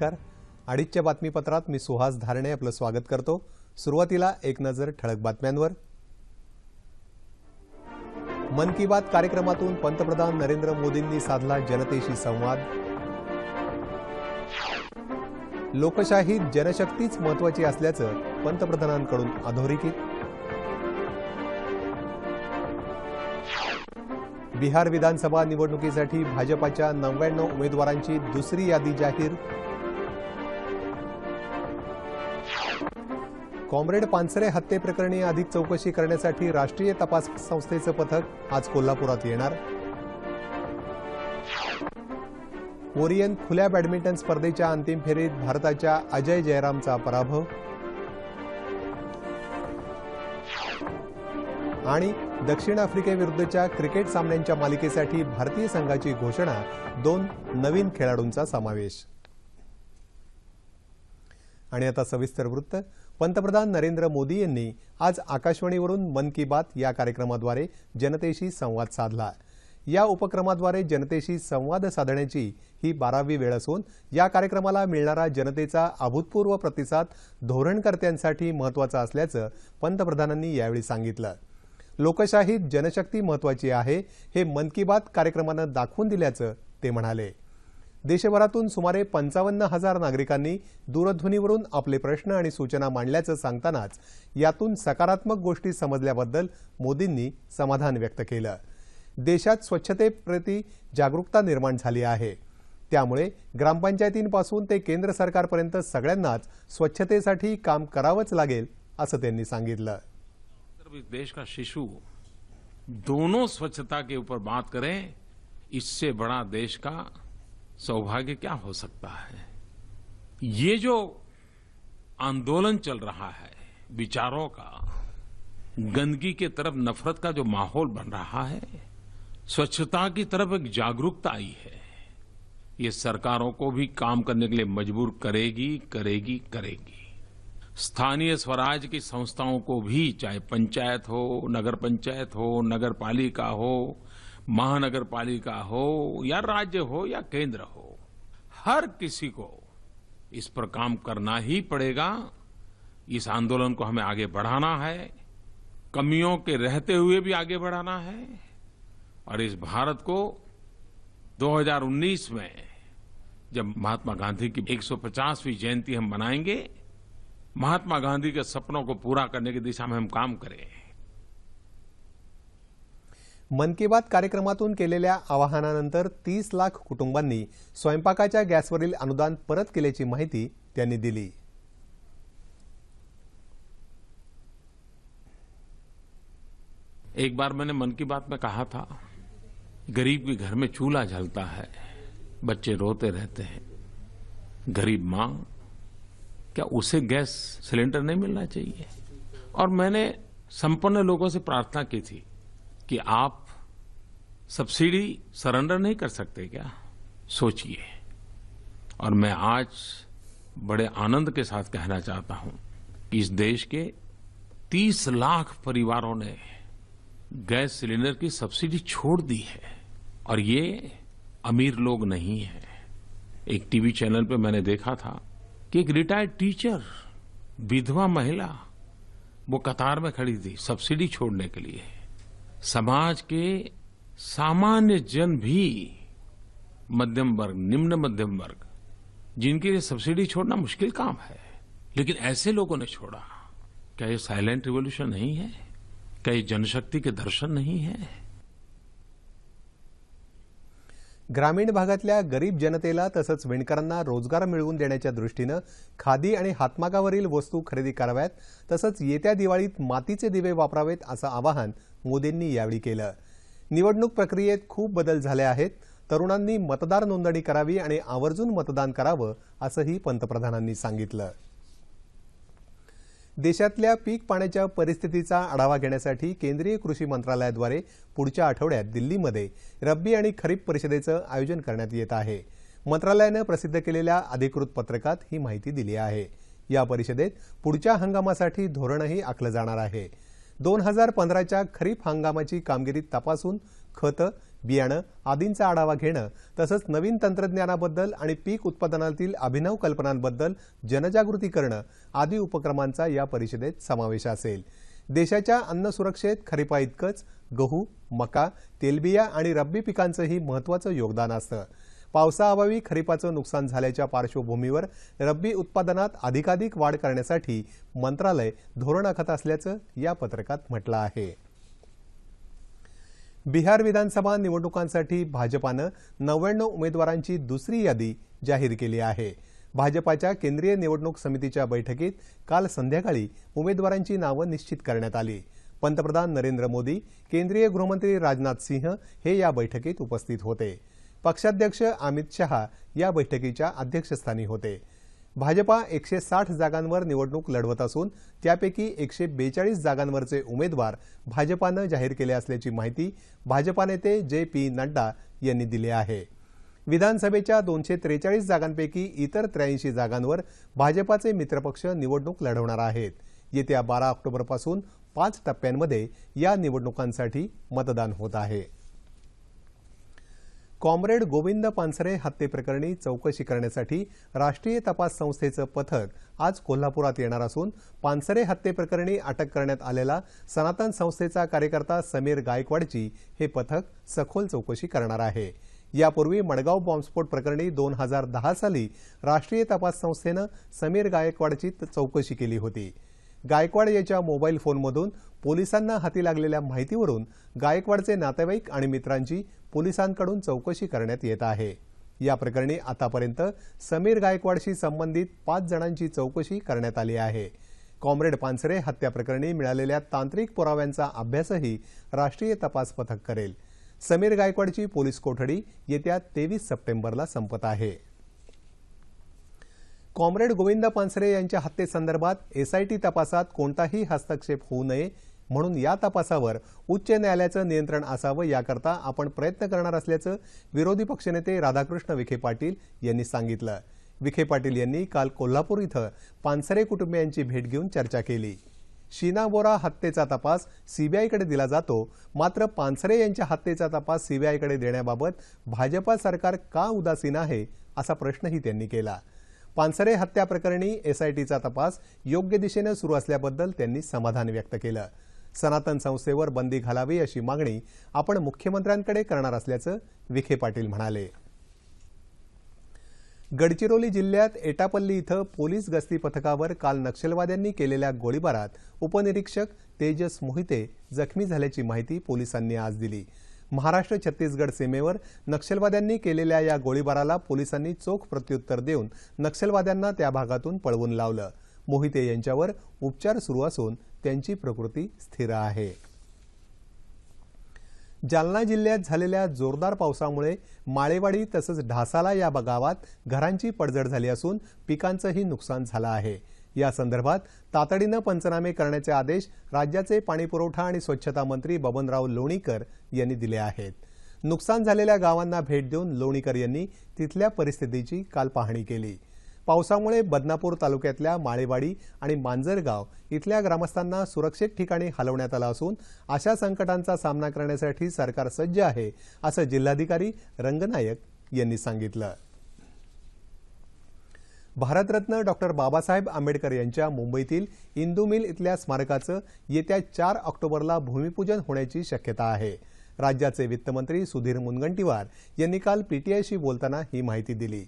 नमस्कार. अडीचच्या बातमीपत्रात मी सुहास धारणे आपलं स्वागत करतो. सुरुवातीला एक नजर ठळक बातम्यांवर. मन की बात कार्यक्रमातून पंतप्रधान नरेंद्र मोदींनी साधला जनतेशी संवाद. लोकशाहीत जनशक्तीच महत्वाची असल्याचं पंतप्रधानांकडून अधोरेखित. बिहार विधानसभा निवडणुकीसाठी भाजपाच्या नव्याण्णव उमेदवारांची दुसरी यादी जाहीर. कॉम्रेड पानसरे हत्येप्रकरणी अधिक चौकशी करण्यासाठी राष्ट्रीय तपास संस्थेचं पथक आज कोल्हापुरात येणार. कोरियन खुल्या बॅडमिंटन स्पर्धेच्या अंतिम फेरीत भारताच्या अजय जयरामचा पराभव. आणि दक्षिण आफ्रिकेविरुद्धच्या क्रिकेट सामन्यांच्या मालिकेसाठी भारतीय संघाची घोषणा दोन नवीन खेळाडूंचा समावेश. आणि आता सविस्तर वृत्त. पंतप्रधान नरेंद्र मोदी यांनी आज आकाशवाणीवरून मन की बात या कार्यक्रमाद्वारे जनतेशी संवाद साधला. या उपक्रमाद्वारे जनतेशी संवाद साधण्याची ही बारावी वेळ असून या कार्यक्रमाला मिळणारा जनतेचा अभूतपूर्व प्रतिसाद धोरणकर्त्यांसाठी महत्त्वाचा असल्याचं पंतप्रधानांनी यावेळी सांगितलं. लोकशाहीत जनशक्ती महत्वाची आहे हे मन की बात कार्यक्रमानं दाखवून दिल्याचं ते म्हणाले. देशभरातून सुमारे पंचावन्न हजार नागरिकांनी दूरध्वनीवरून आपले प्रश्न आणि सूचना मांडल्याचं सांगतानाच यातून सकारात्मक गोष्टी समजल्याबद्दल मोदींनी समाधान व्यक्त केलं. देशात स्वच्छतेप्रती जागरूकता निर्माण झाली आहे. त्यामुळे ग्रामपंचायतींपासून ते केंद्र सरकारपर्यंत सगळ्यांनाच स्वच्छतेसाठी काम करावंच लागेल असं त्यांनी सांगितलं. देश का शिशु दोनों स्वच्छता के ऊपर बात करें इससे बड़ा देश का सौभाग्य क्या हो सकता है? ये जो आंदोलन चल रहा है, विचारों का, गंदगी के तरफ़ नफरत का जो माहौल बन रहा है, स्वच्छता की तरफ़ एक जागरूकता आई है। ये सरकारों को भी काम करने के लिए मजबूर करेगी करेगी करेगी। स्थानीय स्वराज की संस्थाओं को भी, चाहे पंचायत हो, नगर पंचायत हो नगर पालिका हो महानगर पालिका हो या राज्य हो या केंद्र हो, हर किसी को इस पर काम करना ही पड़ेगा। इस आंदोलन को हमें आगे बढ़ाना है, कमियों के रहते हुए भी आगे बढ़ाना है और इस भारत को 2019 में जब महात्मा गांधी की 150वीं जयंती हम मनाएँगे, महात्मा गांधी के सपनों को पूरा करने की दिशा में हम काम करें। मन की बात कार्यक्रमातून केलेल्या आवाहनानंतर तीस लाख कुटुंबांनी स्वयंपाकाच्या गॅसवरील अनुदान परत केल्याची माहिती दिली. एक बार मैंने मन की बात में कहा था, गरीब के घर में चूल्हा जलता है, बच्चे रोते रहते हैं। गरीब माँ, क्या उसे गैस सिलेंडर नहीं मिलना चाहिए? और मैंने संपन्न लोगों से प्रार्थना की थी कि आप सब्सिडी सरेंडर नहीं कर सकते क्या? सोचिए। और मैं आज बड़े आनंद के साथ कहना चाहता हूँ कि इस देश के 30 लाख परिवारों ने गैस सिलेंडर की सब्सिडी छोड़ दी है। और ये अमीर लोग नहीं है। एक टीवी चैनल पे मैंने देखा था कि एक रिटायर्ड टीचर, विधवा महिला, वो कतार में खड़ी थी सब्सिडी छोड़ने के लिए। समाज के सामान्य जन भी मध्यम वर्ग, निम्न मध्यम वर्ग, जिनके लिए सब्सिडी छोड़ना मुश्किल काम है। लेकिन ऐसे लोगों ने छोड़ा। क्या ये साइलेंट रिवोल्यूशन नहीं है? क्या ये जनशक्ति के दर्शन नहीं है? ग्रामीण भागातल्या गरीब जनतेला तसंच विणकरांना रोजगार मिळवून देण्याच्या दृष्टीनं खादी आणि हातमागावरील वस्तू खरेदी कराव्यात तसंच येत्या दिवाळीत मातीचे दिवे वापरावेत असं आवाहन मोदींनी यावेळी केलं. निवडणूक प्रक्रियेत खूप बदल झाले आहेत. तरुणांनी मतदार नोंदणी करावी आणि आवर्जून मतदान करावं असंही पंतप्रधानांनी सांगितलं. देशातल्या पीक पाण्याच्या परिस्थितीचा आढावा घेण्यासाठी केंद्रीय कृषी मंत्रालयाद्वारे पुढच्या आठवड्यात दिल्लीमध्ये रब्बी आणि खरीप परिषदेचं आयोजन करण्यात येत आहे. मंत्रालयानं प्रसिद्ध केलेल्या अधिकृत पत्रकात ही माहिती दिली आहे. या परिषदेत पुढच्या हंगामासाठी धोरणही आखलं जाणार आहे. दोन हजार पंधराच्या खरीप हंगामाची कामगिरी तपासून खतं बियाणं आदींचा आढावा घेणं तसंच नवीन तंत्रज्ञानाबद्दल आणि पीक उत्पादनातील अभिनव कल्पनांबद्दल जनजागृती करणं आदी उपक्रमांचा या परिषदेत समावेश असेल. देशाच्या अन्न सुरक्षेत खरीपाइतकंच गहू मका तेलबिया आणि रब्बी पिकांचंही महत्त्वाचं योगदान असतं. पावसाअभावी खरीपाचं नुकसान झाल्याच्या पार्श्वभूमीवर रब्बी उत्पादनात अधिकाधिक वाढ करण्यासाठी मंत्रालय धोरण आखत असल्याचं या पत्रकात म्हटलं आहे. बिहार विधानसभा निवडणुकांसाठी भाजपानं नव्याण्णव उमेदवारांची दुसरी यादी जाहीर केली आहे. भाजपाच्या केंद्रीय निवडणूक समितीच्या बैठकीत काल संध्याकाळी उमेदवारांची नावं निश्चित करण्यात आली. पंतप्रधान नरेंद्र मोदी केंद्रीय गृहमंत्री राजनाथ सिंह हे या बैठकीत उपस्थित होते. पक्षाध्यक्ष अमित शहा या बैठकीच्या अध्यक्षस्थानी होते. भाजपा एकशे साठ जागांवर निवडणूक लढवत असून त्यापैकी एकशे बेचाळीस जागांवरचे उमेदवार भाजपानं जाहीर केले असल्याची माहिती भाजपा नेते जे पी नड्डा यांनी दिली आहे. विधानसभेच्या दोनशे त्रेचाळीस जागांपैकी इतर त्र्याऐंशी जागांवर भाजपाचे मित्रपक्ष निवडणूक लढवणार आहेत. येत्या बारा ऑक्टोबरपासून पाच टप्प्यांमध्ये या निवडणुकांसाठी मतदान होत आहे. कॉम्रेड गोविंद पानसरे हत्येप्रकरणी चौकशी करण्यासाठी राष्ट्रीय तपास संस्थेचं पथक आज कोल्हापुरात येणार असून पानसरे हत्येप्रकरणी अटक करण्यात आलेला सनातन संस्थेचा कार्यकर्ता समीर गायकवाडची हे पथक सखोल चौकशी करणार आहे. यापूर्वी मडगाव बॉम्बस्फोट प्रकरणी दोन हजार दहा साली राष्ट्रीय तपास संस्थेनं समीर गायकवाडची चौकशी केली होती. गायकवाड याच्या मोबाईल फोनमधून पोलिसांना हाती लागलेल्या माहितीवरून गायकवाडचे नातेवाईक आणि मित्रांची पोलिसांकडून चौकशी करण्यात येत आहे. या प्रकरणी आतापर्यंत समीर गायकवाडशी संबंधित पाच जणांची चौकशी करण्यात आली आहे. कॉम्रेड पानसरे हत्या प्रकरणी मिळालेल्या तांत्रिक पुराव्यांचा अभ्यासही राष्ट्रीय तपास पथक करेल. समीर गायकवाडची पोलीस कोठडी येत्या तेवीस सप्टेंबरला संपत आहे. कॉम्रेड गोविंद पानसरे यांच्या हत्येसंदर्भात एसआयटी तपासात कोणताही हस्तक्षेप होऊ नये म्हणून या तपासावर उच्च न्यायालयाचं नियंत्रण असावं याकरता आपण प्रयत्न करणार असल्याचं विरोधी पक्षनेते राधाकृष्ण विखे पाटील यांनी सांगितलं. विखे पाटील यांनी काल कोल्हापूर इथं पानसरे कुटुंबियांची भेट घेऊन चर्चा केली. शीना बोरा हत्येचा तपास सीबीआयकडे दिला जातो मात्र पानसरे यांच्या हत्येचा तपास सीबीआयकडे देण्याबाबत भाजपा सरकार का उदासीन आहे असा प्रश्नही त्यांनी केला. पानसरे हत्या प्रकरणी एसआयटीचा तपास योग्य दिशेनं सुरू असल्याबद्दल त्यांनी समाधान व्यक्त केलं. सनातन संस्थेवर बंदी घालावी अशी मागणी आपण मुख्यमंत्र्यांकडे करणार असल्याचं विखे पाटील म्हणाले. गडचिरोली जिल्ह्यात एटापल्ली इथं पोलीस गस्ती पथकावर काल नक्षलवाद्यांनी केलेल्या गोळीबारात उपनिरीक्षक तेजस मोहिते जखमी झाल्याची माहिती पोलिसांनी आज दिली. महाराष्ट्र छत्तीसगड सीमेवर नक्षलवाद्यांनी केलेल्या या गोळीबाराला पोलिसांनी चोख प्रत्युत्तर देऊन नक्षलवाद्यांना त्या भागातून पळवून लावलं. मोहिते यांच्यावर उपचार सुरू असून त्यांची प्रकृती स्थिर आहे. जालना जिल्ह्यात झालेल्या जोरदार पावसामुळे माळेवाडी तसंच ढासाला या गावात घरांची पडझड झाली असून पिकांचंही नुकसान झालं आहे. या संदर्भात तातडीनं पंचनामे करण्याचे आदेश राज्याचे पाणीपुरवठा आणि स्वच्छता मंत्री बबनराव लोणीकर यांनी दिले आहेत. नुकसान झालेल्या गावांना भेट देऊन लोणीकर यांनी तिथल्या परिस्थितीची काल पाहणी केली. पावसामुळे बदनापूर तालुक्यातल्या माळेवाडी आणि मांजरगाव इथल्या ग्रामस्थांना सुरक्षित ठिकाणी हलवण्यात आलं असून अशा संकटांचा सामना करण्यासाठी सरकार सज्ज आहे असं जिल्हाधिकारी रंगनायक यांनी सांगितलं. भारतरत्न डॉक्टर बाबासाहेब आंबेडकर यांच्या मुंबईतील इंदू मिल इथल्या स्मारकाचं येत्या चार ऑक्टोबरला भूमिपूजन होण्याची शक्यता आहे. राज्याचे वित्तमंत्री सुधीर मुनगंटीवार यांनी काल पीटीआयशी बोलताना ही माहिती दिली.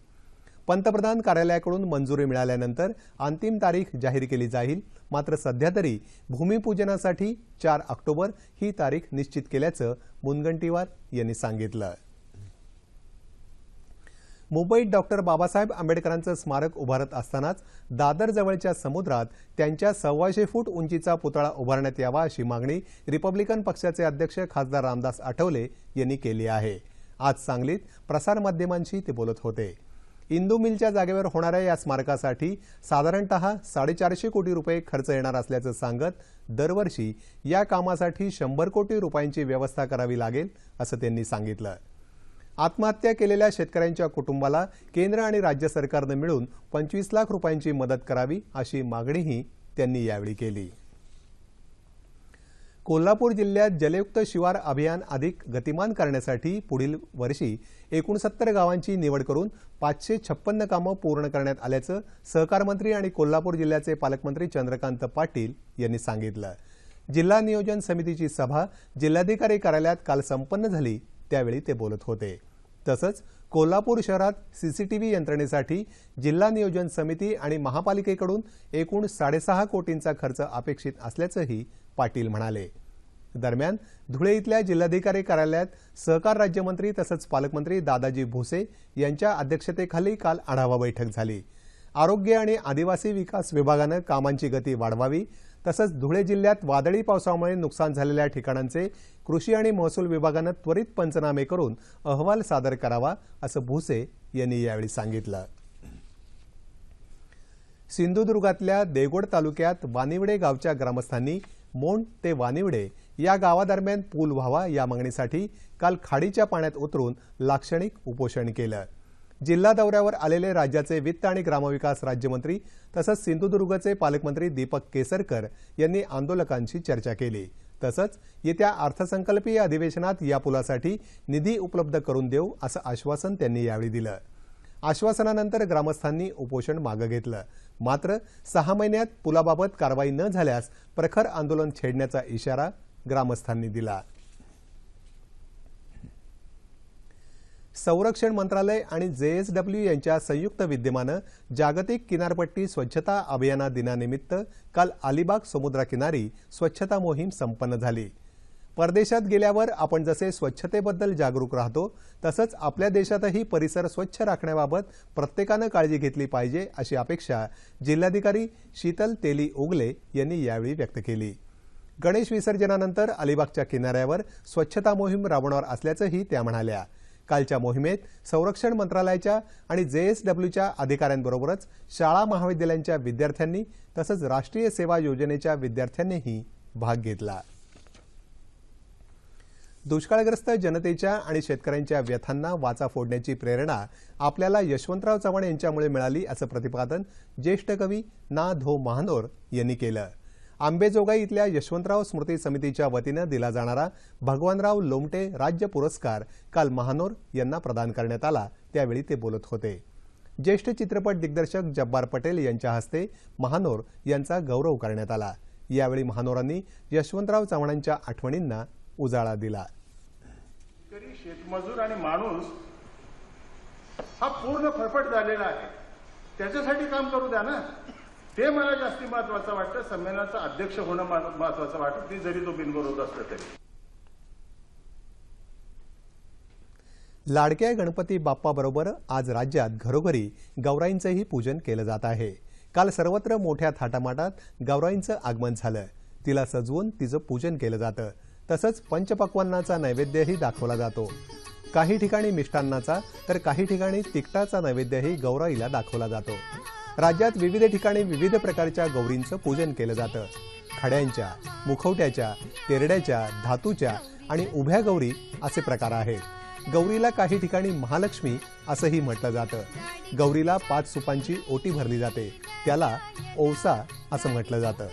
पंतप्रधान कार्यालयाकडून मंजुरी मिळाल्यानंतर अंतिम तारीख जाहीर केली जाईल. मात्र सध्या तरी भूमिपूजनासाठी चार ऑक्टोबर ही तारीख निश्चित केल्याचं मुनगंटीवार यांनी सांगितलं. मुंबईत डॉक्टर बाबासाहेब आंबेडकरांचं स्मारक उभारत असतानाच दादरजवळच्या समुद्रात त्यांच्या सव्वाशे फूट उंचीचा पुतळा उभारण्यात यावा अशी मागणी रिपब्लिकन पक्षाचे अध्यक्ष खासदार रामदास आठवले यांनी केली आहे. आज सांगलीत प्रसारमाध्यमांशी ते बोलत होते. इंदू मिलच्या जागेवर होणाऱ्या या स्मारकासाठी साधारणतः साडेचारशे कोटी रुपये खर्च येणार असल्याचं सांगत दरवर्षी या कामासाठी शंभर कोटी रुपयांची व्यवस्था करावी लागेल असं त्यांनी सांगितलं. आत्महत्या केलेल्या शेतकऱ्यांच्या कुटुंबाला केंद्र आणि राज्य सरकारनं मिळून पंचवीस लाख रुपयांची मदत करावी अशी मागणीही त्यांनी यावेळी केली. कोल्हापूर जिल्ह्यात जलयुक्त शिवार अभियान अधिक गतिमान करण्यासाठी पुढील वर्षी एकोणसत्तर गावांची निवड करून पाचशे छप्पन्न कामं पूर्ण करण्यात आल्याचं सहकार मंत्री आणि कोल्हापूर जिल्ह्याचे पालकमंत्री चंद्रकांत पाटील यांनी सांगितलं. जिल्हा नियोजन समितीची सभा जिल्हाधिकारी कार्यालयात काल संपन्न झाली त्यावेळी ते बोलत होते. तसंच कोल्हापूर शहरात सीसीटीव्ही यंत्रणेसाठी जिल्हा नियोजन समिती आणि महापालिकेकडून एकूण साडेसहा कोटींचा खर्च अपेक्षित असल्याचंही पाटील म्हणाले. दरम्यान धुळे इथल्या जिल्हाधिकारी कार्यालयात सहकार राज्यमंत्री तसंच पालकमंत्री दादाजी भुसे यांच्या अध्यक्षतेखाली काल आढावा बैठक झाली. आरोग्य आणि आदिवासी विकास विभागानं कामांची गती वाढवावी तसंच धुळे जिल्ह्यात वादळी पावसामुळे नुकसान झालेल्या ठिकाणांचे कृषी आणि महसूल विभागानं त्वरित पंचनामे करून अहवाल सादर करावा असं भुसे यांनी यावेळी सांगितलं. सिंधुदुर्गातल्या देगोड तालुक्यात वानिवडे गावच्या ग्रामस्थांनी मोंड ते वानिवडे या गावादरम्यान पूल व्हावा या मागणीसाठी काल खाडीच्या पाण्यात उतरून लाक्षणिक उपोषण केलं. जिल्हा दौऱ्यावर आलेले राज्याचे वित्त आणि ग्रामविकास राज्यमंत्री तसंच सिंधुदुर्गचे पालकमंत्री दीपक केसरकर यांनी आंदोलकांशी चर्चा केली. तसंच येत्या अर्थसंकल्पीय अधिवेशनात या पुलासाठी निधी उपलब्ध करून देऊ असं आश्वासन त्यांनी यावेळी दिलं. आश्वासनानंतर ग्रामस्थांनी उपोषण मागं घेतलं. मात्र सहा महिन्यात पुलाबाबत कारवाई न झाल्यास प्रखर आंदोलन छेडण्याचा इशारा ग्रामस्थांनी दिला. संरक्षण मंत्रालय आणि जेएसडब्ल्यू यांच्या संयुक्त विद्यमानं जागतिक किनारपट्टी स्वच्छता अभियाना दिनानिमित्त काल अलिबाग समुद्रकिनारी स्वच्छता मोहीम संपन्न झाली. परदेशात गेल्यावर आपण जसे स्वच्छतेबद्दल जागरूक राहतो तसंच आपल्या देशातही परिसर स्वच्छ राखण्याबाबत प्रत्येकानं काळजी घेतली पाहिजे अशी अपेक्षा जिल्हाधिकारी शीतल तेली ओगले यांनी यावेळी व्यक्त केली. गणेश विसर्जनानंतर अलिबागच्या किनाऱ्यावर स्वच्छता मोहीम राबवणार असल्याचंही त्या म्हणाल्या. कालच्या मोहिमेत संरक्षण मंत्रालयाच्या आणि जेएसडब्ल्यूच्या अधिकाऱ्यांबरोबरच शाळा महाविद्यालयांच्या विद्यार्थ्यांनी तसंच राष्ट्रीय सेवा योजनेच्या विद्यार्थ्यांनीही भाग घेतला. दुष्काळग्रस्त जनतेच्या आणि शेतकऱ्यांच्या व्यथांना वाचा फोडण्याची प्रेरणा आपल्याला यशवंतराव चव्हाण यांच्यामुळे मिळाली असं प्रतिपादन ज्येष्ठ कवी ना धो महानोर यांनी केलं. आंबेजोगाई इथल्या यशवंतराव स्मृती समितीच्या वतीनं दिला जाणारा भगवानराव लोमटे राज्य पुरस्कार काल महानोर यांना प्रदान करण्यात आला. त्यावेळी ते बोलत होते. ज्येष्ठ चित्रपट दिग्दर्शक जब्बार पटेल यांच्या हस्ते महानोर यांचा गौरव करण्यात आला. यावेळी महानोरांनी यशवंतराव चव्हाणांच्या आठवणींना उजाळा दिला. शेतमजूर आणि माणूस हा पूर्ण फरफट झालेला आहे. त्याच्यासाठी काम करू द्या ना. ते मला जास्ती महत्वाचं वाटतं. संमेलनाचा अध्यक्ष होणं महत्वाचं वाटत. ती जरी तो बिनविरोध असलं तरी. लाडक्या गणपती बाप्पाबरोबर आज राज्यात घरोघरी गौराईंचंही पूजन केलं जात आहे. काल सर्वत्र मोठ्या थाटामाटात गौराईंचं आगमन झालं. तिला सजवून तिचं पूजन केलं जातं. तसंच पंचपक्वांनाचा नैवेद्यही दाखवला जातो. काही ठिकाणी मिष्टान्नाचा तर काही ठिकाणी तिकटाचा नैवेद्यही गौराईला दाखवला जातो. राज्यात विविध ठिकाणी विविध प्रकारच्या गौरींचं पूजन केलं जातं. खड्यांच्या मुखवट्याच्या तेरड्याच्या धातूच्या आणि उभ्या गौरी असे प्रकार आहेत. गौरीला काही ठिकाणी महालक्ष्मी असंही म्हटलं जातं. गौरीला पाच सुपांची ओटी भरली जाते. त्याला ओवसा असं म्हटलं जातं.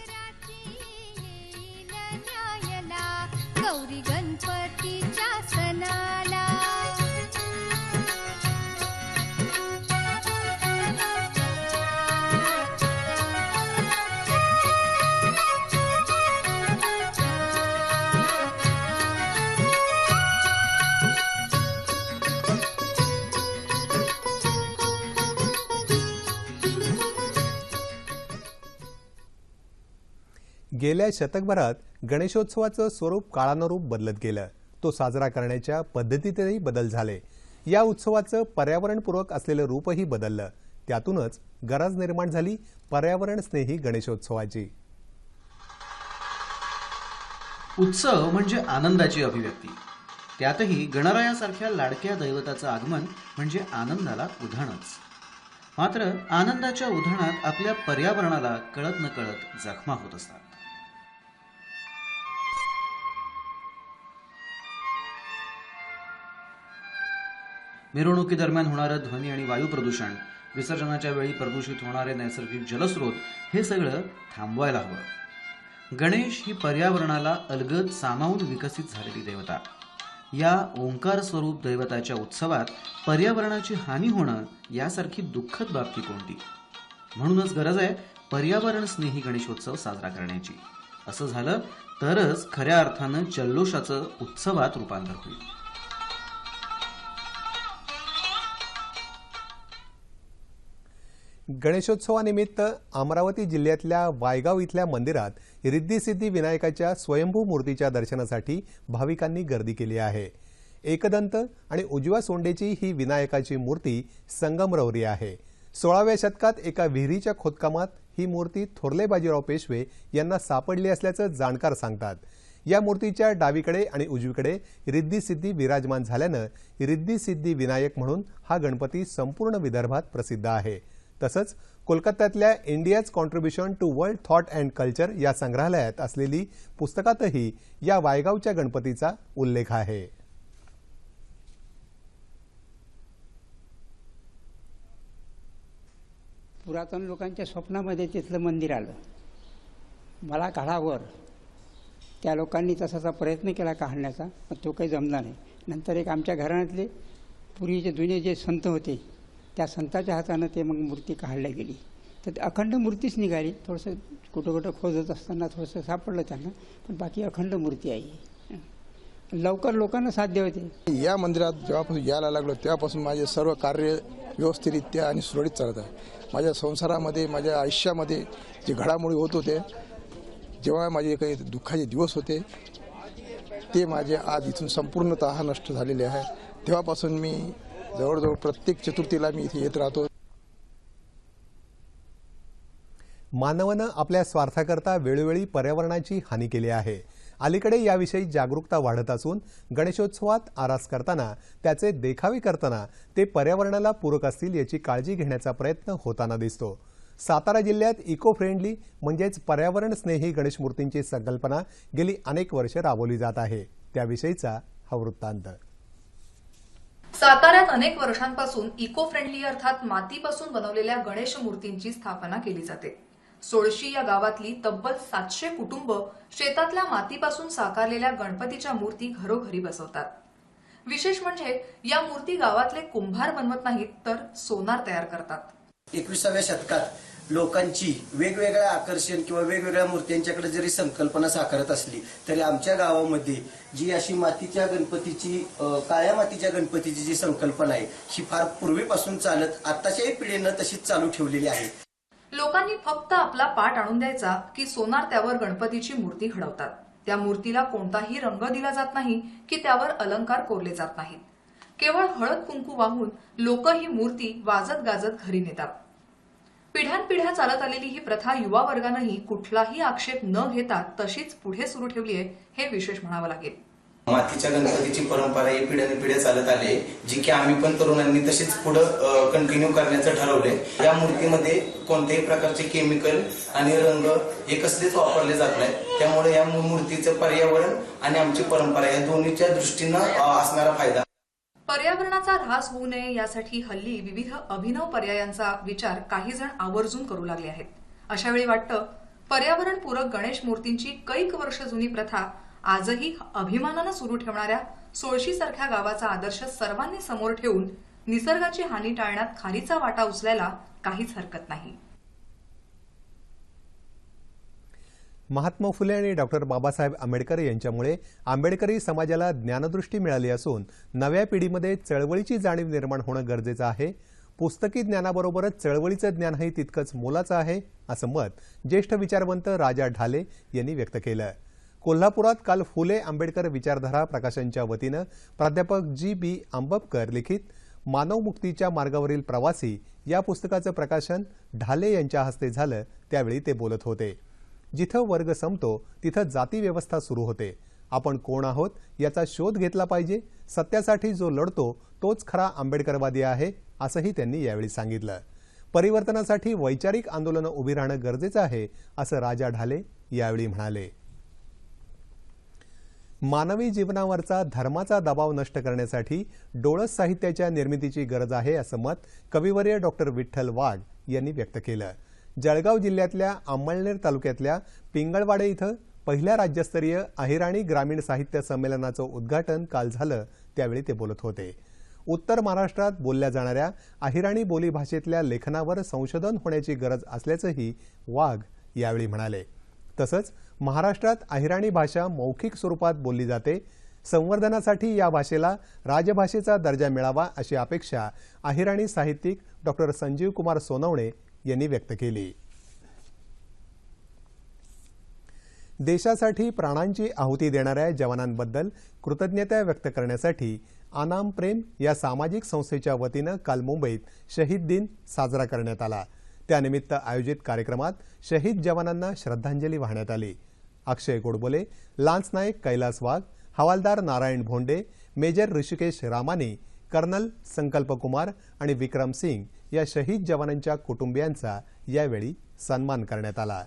गेल्या शतकभरात गणेशोत्सवाचं स्वरूप काळानुरूप बदलत गेलं. तो साजरा करण्याच्या पद्धतीतही बदल झाले. या उत्सवाचं पर्यावरणपूरक असलेलं रूपही बदललं. त्यातूनच गरज निर्माण झाली पर्यावरण स्नेही गणेशोत्सवाची. उत्सव म्हणजे आनंदाची अभिव्यक्ती. त्यातही गणरायासारख्या लाडक्या दैवताचं आगमन म्हणजे आनंदाला उधाणच. मात्र आनंदाच्या उधाणात आपल्या पर्यावरणाला कळत न कळत जखमा होत असतात. मिरवणुकीदरम्यान होणारं ध्वनी आणि वायू प्रदूषण विसर्जनाच्या वेळी प्रदूषित होणारे नैसर्गिक जलस्रोत हे सगळं थांबवायला हवं. गणेश ही पर्यावरणाला अलगद सामावून विकसित झालेली देवता. या ओंकार स्वरूप दैवताच्या उत्सवात पर्यावरणाची हानी होणं यासारखी दुःखद बाबती कोणती? म्हणूनच गरज आहे पर्यावरण स्नेही गणेशोत्सव साजरा करण्याची. असं झालं तरच खऱ्या अर्थानं जल्लोषाचं उत्सवात रूपांतर होईल. गणेशोत्सवानिमित्त अमरावती जिल्ह्यातल्या वायगाव इथल्या मंदिरात रिद्धी विनायकाच्या स्वयंभू मूर्तीच्या दर्शनासाठी भाविकांनी गर्दी केली आहे. एकदंत आणि उजव्या सोंडेची ही विनायकाची मूर्ती संगमरवरी आहे. सोळाव्या शतकात एका विहिरीच्या खोदकामात ही मूर्ती थोरले बाजीराव पेशवे यांना सापडली असल्याचं जाणकार सांगतात. या मूर्तीच्या डावीकडे आणि उजवीकडे रिद्धी सिद्धी विराजमान झाल्यानं रिद्धी सिद्धी विनायक म्हणून हा गणपती संपूर्ण विदर्भात प्रसिद्ध आहे. तसंच कोलकात्यातल्या India's contribution to world thought and culture या संग्रहालयात असलेली पुस्तकातही या वायगावच्या गणपतीचा उल्लेख आहे. पुरातन लोकांच्या स्वप्नामध्ये तिथलं मंदिर आलं. मला काढावर. त्या लोकांनी तसाचा प्रयत्न केला काढण्याचा पण तो काही जमला नाही. नंतर एक आमच्या घराण्यातले पूर्वीचे जुने जे संत होते त्या संताच्या हातानं ते मग मूर्ती काढल्या गेली. तर ते अखंड मूर्तीच निघाली. थोडंसं कुठं कुठं खोदत असताना थोडंसं सापडलं त्यांना पण बाकी अखंड मूर्ती आहे. लवकर लोकांना साध्य होते. या मंदिरात जेव्हापासून यायला लागलो तेव्हापासून माझे सर्व कार्य व्यवस्थितरित्या आणि सुरळीत चालत आहे. माझ्या संसारामध्ये माझ्या आयुष्यामध्ये जे घडामोडी होत होते जेव्हा माझे काही दुःखाचे दिवस होते ते माझे आज इथून संपूर्णतः नष्ट झालेले आहे. तेव्हापासून मी जवळजवळ प्रत्येक चतुर्थीला मी इथे येत राहतो. मानवानं आपल्या स्वार्थाकरता वेळोवेळी पर्यावरणाची हानी केली आहे. अलीकडे याविषयी जागरूकता वाढत असून गणेशोत्सवात आरास करताना त्याचे देखावे करताना ते पर्यावरणाला पूरक असतील याची काळजी घेण्याचा प्रयत्न होताना दिसतो. सातारा जिल्ह्यात इको फ्रेंडली म्हणजेच पर्यावरण स्नेही गणेश मूर्तींची संकल्पना गेली अनेक वर्ष राबवली जात आहे. त्याविषयीचा हा वृत्तांत. साताऱ्यात अनेक वर्षांपासून इको फ्रेंडली अर्थात मातीपासून बनवलेल्या गणेश मूर्तींची स्थापना केली जाते. सोळशी या गावातली तब्बल सातशे कुटुंब शेतातल्या मातीपासून साकारलेल्या गणपतीच्या मूर्ती घरोघरी बसवतात. विशेष म्हणजे या मूर्ती गावातले कुंभार बनवत नाहीत तर सोनार तयार करतात. एकविसाव्या शतकात लोकांची वेगवेगळ्या आकर्षण किंवा वेगवेगळ्या मूर्त्यांच्याकडे जरी संकल्पना साकारत असली तरी आमच्या गावामध्ये जी अशी मातीच्या गणपतीची काळ्या मातीच्या गणपतीची जी संकल्पना आहे ही फार पूर्वीपासून चालत आताच्याही पिढीनं तशीच चालू ठेवलेली आहे. लोकांनी फक्त आपला पाठ आणून द्यायचा की सोनार त्यावर गणपतीची मूर्ती घडवतात. त्या मूर्तीला कोणताही रंग दिला जात नाही की त्यावर अलंकार कोरले जात नाहीत. केवळ हळद कुंकू वाहून लोक ही मूर्ती वाजत गाजत घरी नेतात. पिढ्यानपिढ्या चालत आलेली ही प्रथा युवा वर्गानंही कुठलाही आक्षेप न घेता तशीच पुढे सुरू ठेवली आहे हे विशेष म्हणावं लागेल. मातीच्या गणपतीची परंपरा ही पिढ्याने पिढ्या चालत आली आहे, जी की आम्ही पण तरुणांनी तशीच पुढं कंटिन्यू करण्याचं ठरवलंय. या मूर्तीमध्ये कोणत्याही प्रकारचे केमिकल आणि रंग हे कसलेच वापरले जात नाही त्यामुळे या मूर्तीचं पर्यावरण आणि आमची परंपरा या दोन्हीच्या दृष्टीनं असणारा फायदा. पर्यावरणाचा ऱ्हास होऊ नये यासाठी हल्ली विविध अभिनव पर्यायांचा विचार काही जण आवर्जून करू लागले आहेत. अशावेळी वाटतं पर्यावरणपूरक गणेश मूर्तींची कैक वर्ष जुनी प्रथा आजही अभिमानानं सुरू ठेवणाऱ्या सोळशी सारख्या गावाचा आदर्श सर्वांनी समोर ठेवून निसर्गाची हानी टाळण्यात खारीचा वाटा उचलायला काहीच हरकत नाही. महात्मा फुले आणि डॉक्टर बाबासाहेब आंबेडकर यांच्यामुळे आंबेडकरी समाजाला ज्ञानदृष्टी मिळाली असून नव्या पिढीमध्ये चळवळीची जाणीव निर्माण होणं गरजेचं आहे. पुस्तकी ज्ञानाबरोबरच चळवळीचं ज्ञानही तितकंच मोलाचं आहे असं मत ज्येष्ठ विचारवंत राजा ढाले यांनी व्यक्त केलं. कोल्हापुरात काल फुले आंबेडकर विचारधारा प्रकाशनच्या वतीनं प्राध्यापक जी बी आंबपकर लिखित मानवमुक्तीच्या मार्गावरील प्रवासी या पुस्तकाचं प्रकाशन ढाले यांच्या हस्ते झालं त्यावेळी ते बोलत होते. जिथं वर्ग संपतो तिथं जातीव्यवस्था सुरू होते. आपण कोण आहोत याचा शोध घेतला पाहिजे. सत्यासाठी जो लढतो तोच खरा आंबेडकरवादी आहे असंही त्यांनी यावेळी सांगितलं. परिवर्तनासाठी वैचारिक आंदोलनं उभी राहणं गरजेचं आहे असं राजा ढाले यावेळी म्हणाले. मानवी जीवनावरचा धर्माचा दबाव नष्ट करण्यासाठी डोळस साहित्याच्या निर्मितीची गरज आहे असं मत कविवर्य डॉक्टर विठ्ठल वाघ यांनी व्यक्त केलं. जळगाव जिल्ह्यातल्या अंमळनेर तालुक्यातल्या पिंगळवाडे इथं पहिल्या राज्यस्तरीय अहिराणी ग्रामीण साहित्य संमेलनाचं उद्घाटन काल झालं त्यावेळी ते बोलत होते. उत्तर महाराष्ट्रात बोलल्या जाणाऱ्या अहिराणी बोली भाषेतल्या लेखनावर संशोधन होण्याची गरज असल्याचंही वाघ यावेळी म्हणाले. तसंच महाराष्ट्रात अहिराणी भाषा मौखिक स्वरूपात बोलली जाते. संवर्धनासाठी या भाषेला राजभाषेचा दर्जा मिळावा अशी अपेक्षा अहिराणी साहित्यिक डॉक्टर संजीव कुमार सोनवणे यांनी व्यक्त केली. देशासाठी प्राणांची आहुती देणाऱ्या जवानांबद्दल कृतज्ञता व्यक्त करण्यासाठी आनाम प्रेम या सामाजिक संस्थेच्या वतीनं काल मुंबईत शहीद दिन साजरा करण्यात आला. त्यानिमित्त आयोजित कार्यक्रमात शहीद जवानांना श्रद्धांजली वाहण्यात आली. Akshay Godbole lance Naik Kailas Wagh Havildar Narayan Bhonde major Rishikesh Ramani colonel Sankalp Kumar आणि विक्रम सिंग या शहीद जवानांच्या कुटुंबियांचा यावेळी सन्मान करण्यात आला.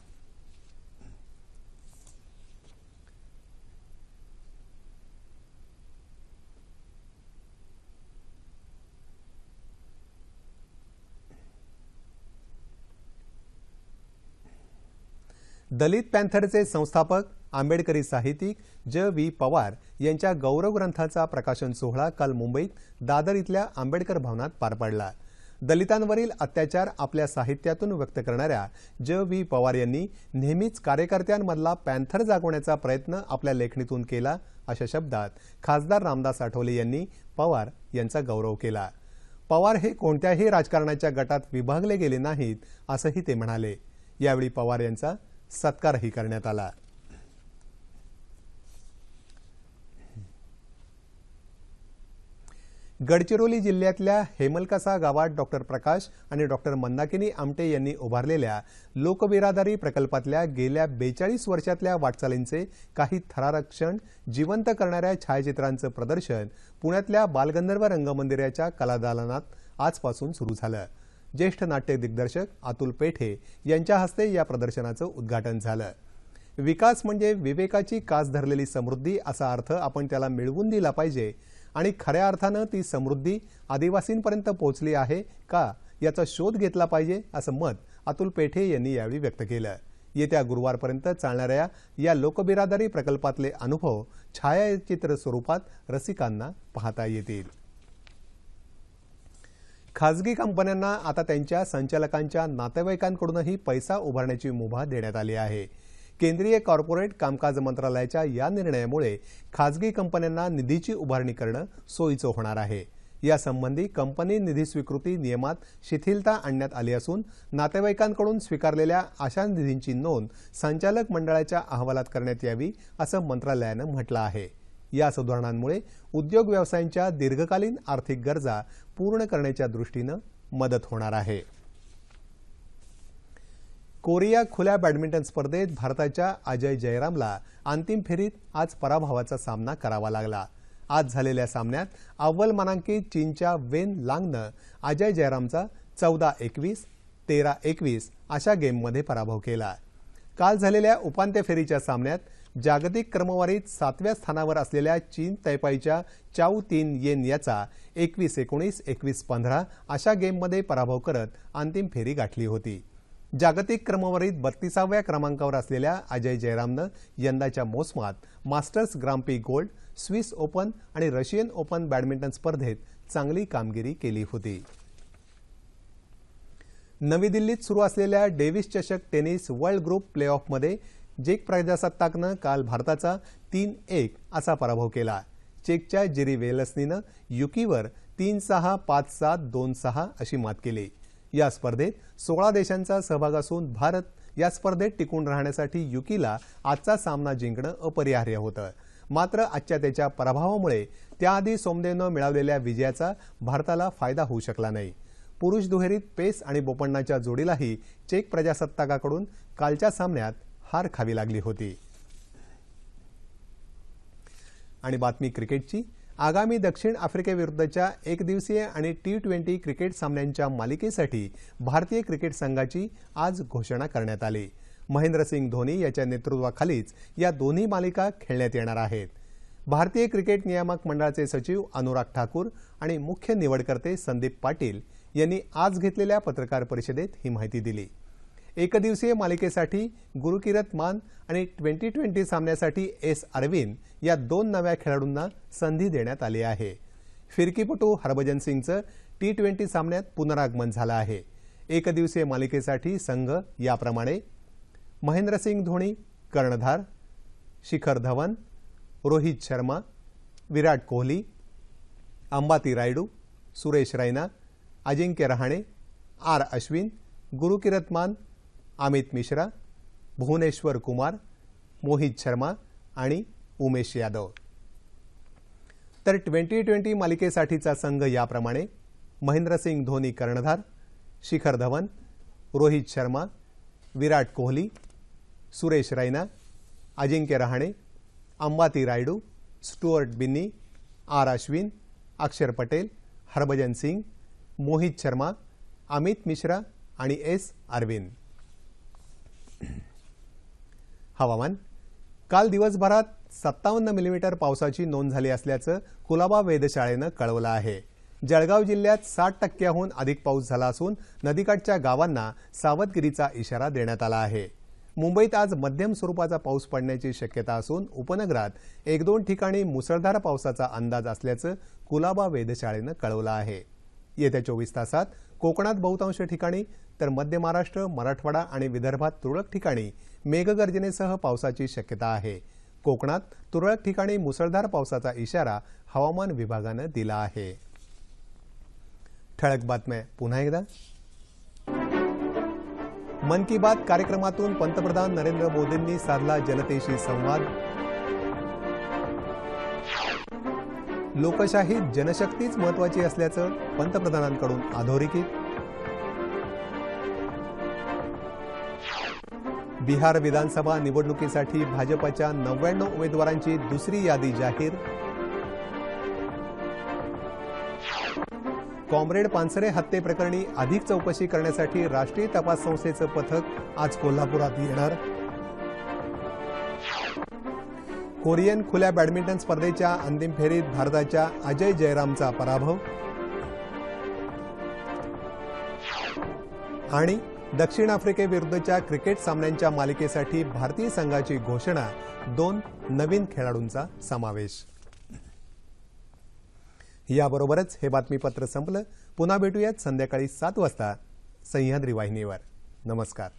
दलित पॅन्थरचे संस्थापक आंबेडकरी साहित्यिक ज व्ही पवार यांच्या गौरव ग्रंथाचा प्रकाशन सोहळा काल मुंबईत दादर इथल्या आंबेडकर भवनात पार पडला. दलितांवरील अत्याचार आपल्या साहित्यातून व्यक्त करणाऱ्या ज व्ही पवार यांनी नेहमीच कार्यकर्त्यांमधला पॅन्थर जागवण्याचा प्रयत्न आपल्या लेखणीतून केला अशा शब्दात खासदार रामदास आठवले यांनी पवार यांचा गौरव केला. पवार हे कोणत्याही राजकारणाच्या गटात विभागले गेले नाहीत असंही ते म्हणाले. यावेळी पवार यांचा सत्कारही करण्यात आला. गडचिरोली जिल्ह्यातल्या हेमलकसा गावात डॉक्टर प्रकाश आणि डॉक्टर मंदाकिनी आमटे यांनी उभारलेल्या लोकबिरादारी प्रकल्पातल्या गेल्या बेचाळीस वर्षातल्या वाटचालींचे काही थरारक्षण जिवंत करणाऱ्या छायाचित्रांचं प्रदर्शन पुण्यातल्या बालगंधर्व रंगमंदिराच्या कलादालनात आजपासून सुरू झालं. ज्येष्ठ नाट्य दिग्दर्शक अतुल पेठे यांच्या हस्ते या प्रदर्शनाचं उद्घाटन झालं. विकास म्हणजे विवेकाची कास धरलेली समृद्धी असा अर्थ आपण त्याला मिळवून दिला पाहिजे आणि खऱ्या अर्थानं ती समृद्धी आदिवासींपर्यंत पोहोचली आहे का याचा शोध घेतला पाहिजे असं मत अतुल पेठे यांनी यावेळी व्यक्त केलं. येत्या गुरुवारपर्यंत चालणाऱ्या या लोकबिरादारी प्रकल्पातले अनुभव छायाचित्र स्वरूपात रसिकांना पाहता येतील. खासगी कंपन्यांना आता त्यांच्या संचालकांच्या नातेवाईकांकडूनही पैसा उभारण्याची मुभा देण्यात आली आहे. केंद्रीय कॉर्पोरेट कामकाज मंत्रालयाच्या या निर्णयामुळे खाजगी कंपन्यांना निधीची उभारणी करणं सोयीचं होणार आहे. यासंबंधी कंपनी निधी स्वीकृती नियमात शिथिलता आणण्यात आली असून नातेवाईकांकडून स्वीकारलेल्या अशा निधींची नोंद संचालक मंडळाच्या अहवालात करण्यात यावी असं मंत्रालयानं म्हटलं आहे. या सुधारणांमुळे उद्योग व्यवसायांच्या दीर्घकालीन आर्थिक गरजा पूर्ण करण्याच्या दृष्टीनं मदत होणार आहे. कोरिया खुल्या बॅडमिंटन स्पर्धेत भारताच्या अजय जयरामला अंतिम फेरीत आज पराभवाचा सामना करावा लागला. आज झालेल्या सामन्यात अव्वल मानांकित चीनच्या वेन लांगनं अजय जयरामचा चौदा एकवीस तेरा एकवीस अशा गेममध्ये पराभव केला. काल झालेल्या उपांत्य फेरीच्या सामन्यात जागतिक क्रमवारीत सातव्या स्थानावर असलेल्या चीन तैपाईच्या चाऊ तीन येन याचा एकवीस एकोणीस एकवीस पंधरा अशा गेममध्ये पराभव करत अंतिम फेरी गाठली होती. जागतिक क्रमवारीत बत्तीसाव्या क्रमांकावर असलेल्या अजय जयरामनं यंदाच्या मोसमात masters grand prix gold Swiss open आणि रशियन ओपन बॅडमिंटन स्पर्धेत चांगली कामगिरी केली होती. नवी दिल्लीत सुरू असलेल्या डेव्हिस चषक टेनिस वर्ल्ड ग्रुप प्ले ऑफमध्ये प्रजासत्ताकनं काल भारताचा तीन एक असा पराभव केला. चेकच्या जिरी वेलसनीनं युकीवर तीन सहा पाच सात दोन सहा अशी मात केली. या स्पर्धेत सोळा देशांचा सहभाग असून भारत या स्पर्धेत टिकून राहण्यासाठी युकीला आजचा सामना जिंकणं अपरिहार्य होतं. मात्र आजच्या त्याच्या पराभवामुळे त्याआधी सोमदेवनं मिळवलेल्या विजयाचा भारताला फायदा होऊ शकला नाही. पुरुष दुहेरीत पेस आणि बोपण्णाच्या जोडीलाही चेक प्रजासत्ताकाकडून कालच्या सामन्यात हार खावी लागली होती. आणि बातमी क्रिकेटची आगामी दक्षिण आफ्रिकेविरुद्धच्या एकदिवसीय आणि टी ट्वेंटी क्रिकेट सामन्यांच्या मालिकेसाठी भारतीय क्रिकेट संघाची आज घोषणा करण्यात आली. महेंद्रसिंग धोनी याच्या नेतृत्वाखालीच या दोन्ही मालिका खेळण्यात येणार आहेत. भारतीय क्रिकेट नियामक मंडळाचे सचिव अनुराग ठाकूर आणि मुख्य निवडकर्ते संदीप पाटील यांनी आज घेतलेल्या पत्रकार परिषदेत ही माहिती दिली. एकदिवसीय मालिकेसाठी गुरुकिरत मान आणि ट्वेंटी ट्वेंटी सामन्यासाठी एस अरविंद या दोन नव्या खेळाडूंना संधी देण्यात आली आहे. फिरकीपटू हरभजन सिंगचं टी ट्वेंटी सामन्यात पुनरागमन झालं आहे. एकदिवसीय मालिकेसाठी संघ याप्रमाणे महेंद्रसिंग धोनी कर्णधार शिखर धवन रोहित शर्मा विराट कोहली अंबाती रायडू सुरेश रैना अजिंक्य रहाणे आर अश्विन गुरुकिरत मान अमित मिश्रा भुवनेश्वर कुमार मोहित शर्मा आणि उमेश यादव. तर ट्वेंटी ट्वेंटी मालिकेसाठीचा संघ याप्रमाणे महेंद्रसिंग धोनी कर्णधार शिखर धवन रोहित शर्मा विराट कोहली सुरेश रैना अजिंक्य रहाणे अंबाती रायडू स्टुअर्ट बिन्नी आर अश्विन अक्षर पटेल हरभजन सिंग मोहित शर्मा अमित मिश्रा आणि एस अरविंद. हवामान. काल दिवसभरात सत्तावन्न मिलीमीटर पावसाची नोंद झाली असल्याचं कुलाबा वेधशाळेनं कळवलं आहे. जळगाव जिल्ह्यात साठ टक्क्याहून अधिक पाऊस झाला असून नदीकाठच्या गावांना सावधगिरीचा इशारा देण्यात आला आहे. मुंबईत आज मध्यम स्वरूपाचा पाऊस पडण्याची शक्यता असून उपनगरात एक दोन ठिकाणी मुसळधार पावसाचा अंदाज असल्याचं कुलाबा वेधशाळेनं कळवलं आहे. येत्या चोवीस तासात कोकणात बहुतांश ठिकाणी तर मध्य महाराष्ट्र मराठवाडा आणि विदर्भात तुरळक ठिकाणी मेघगर्जनेसह पावसाची शक्यता आहे. कोकणात तुरळक ठिकाणी मुसळधार पावसाचा इशारा हवामान विभागानं दिला आहे. ठळक बातम्या. पुन्हा एकदा. मन की बात कार्यक्रमातून पंतप्रधान नरेंद्र मोदींनी साधला जनतेशी संवाद. लोकशाहीत जनशक्तीच महत्वाची असल्याचं पंतप्रधानांकडून अधोरेखित. बिहार विधानसभा निवडणुकीसाठी भाजपच्या नव्याण्णव उमेदवारांची दुसरी यादी जाहीर. कॉम्रेड पानसरे हत्येप्रकरणी अधिक चौकशी करण्यासाठी राष्ट्रीय तपास संस्थेचं पथक आज कोल्हापुरात येणार. कोरियन खुल्या बॅडमिंटन स्पर्धेच्या अंतिम फेरीत भारताच्या अजय जयरामचा पराभव. आणि दक्षिण आफ्रिकेविरुद्धच्या क्रिकेट सामन्यांच्या मालिकेसाठी भारतीय संघाची घोषणा दोन नवीन खेळाडूंचा समावेश. याबरोबरच हे बातमीपत्र संपलं. पुन्हा भेटूयात संध्याकाळी सात वाजता सह्याद्री वाहिनीवर. नमस्कार.